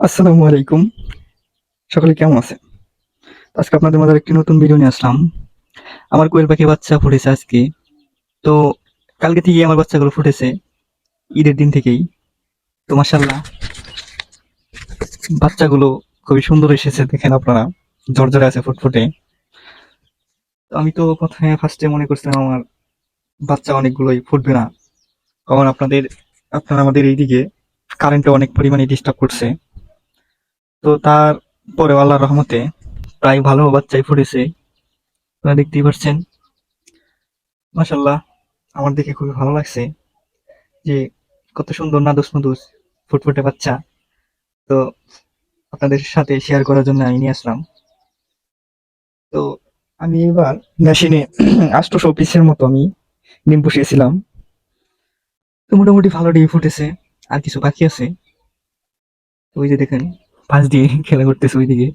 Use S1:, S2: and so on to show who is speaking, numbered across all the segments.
S1: আসসালামু আলাইকুম। সকলে কেমন আছে আজকে আপনাদের মধ্যে একটি নতুন ভিডিও নিয়ে আসলাম। আমার কোয়েল পাখি বাচ্চা ফুটেছে আজকে। তো কালকে থেকে আমার বাচ্চাগুলো ফুটেছে, ঈদের দিন থেকেই। তো মাসাল্লাহ বাচ্চাগুলো খুবই সুন্দর এসেছে, দেখেন আপনারা। জর্জরে আছে ফুটফুটে। আমি তো প্রথমে ফার্স্টে মনে করছিলাম আমার বাচ্চা অনেকগুলোই ফুটবে না। কারণ আপনাদের, আপনারা আমাদের এইদিকে কারেন্টে অনেক পরিমাণে ডিস্টার্ব করছে। তো তার পরে আল্লাহর রহমতে প্রায় ভালো বাচ্চাই ফুটেছে। আপনারা দেখতেই পাচ্ছেন মাসাল্লাহ আমার দেখে খুবই ভালো লাগছে যে কত সুন্দর নাদুস নুদুস ফুটফুটে বাচ্চা। তো আপনাদের সাথে শেয়ার করার জন্য আমি নিয়ে আসলাম। তো আমি এবার মেশিনে আষ্টশো পিসের মতো আমি ডিম পুষিয়েছিলাম। তো মোটামুটি ভালো ডিম ফুটেছে, আর কিছু বাকি আছে। তো ওই যে দেখেন পাশ দিয়ে খেলা করতেছে ওইদিকে।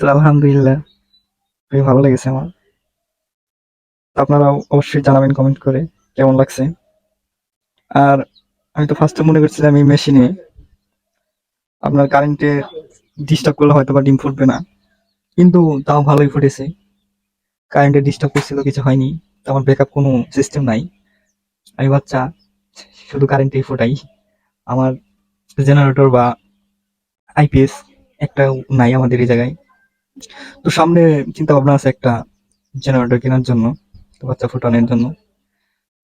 S1: তো আলহামদুলিল্লাহ খুবই ভালো লেগেছে আমার। তো আপনারাও অবশ্যই জানাবেন কমেন্ট করে কেমন লাগছে। আর আমি তো ফার্স্টে মনে করছিলাম এই মেশিনে আপনার কারেন্টে ডিস্টার্ব করলে হয়তো বা ডিম ফুটবে না। কিন্তু তাও ভালোই ফুটেছে। কারেন্টে ডিস্টার্ব করছিল, কিছু হয়নি। আমার ব্যাকআপ কোনো সিস্টেম নাই। আমি বাচ্চা শুধু কারেন্টেই ফোটাই। আমার জেনারেটর বা আইপিএস একটা নাই আমাদের এই জায়গায়। তো সামনে চিন্তা ভাবনা আছে একটা জেনারেটর কেনার জন্য তো বাচ্চা ফুটানোর জন্য।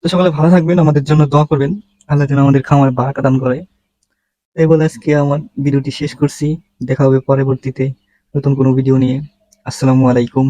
S1: তো সকালে ভালো থাকবেন, আমাদের জন্য দোয়া করবেন। আল্লাহ যেন আমাদের খামারে বারাকা দান করে। এই বলে আজকে আমার ভিডিওটি শেষ করছি। দেখা হবে পরবর্তীতে নতুন কোনো ভিডিও নিয়ে। আসসালামু আলাইকুম।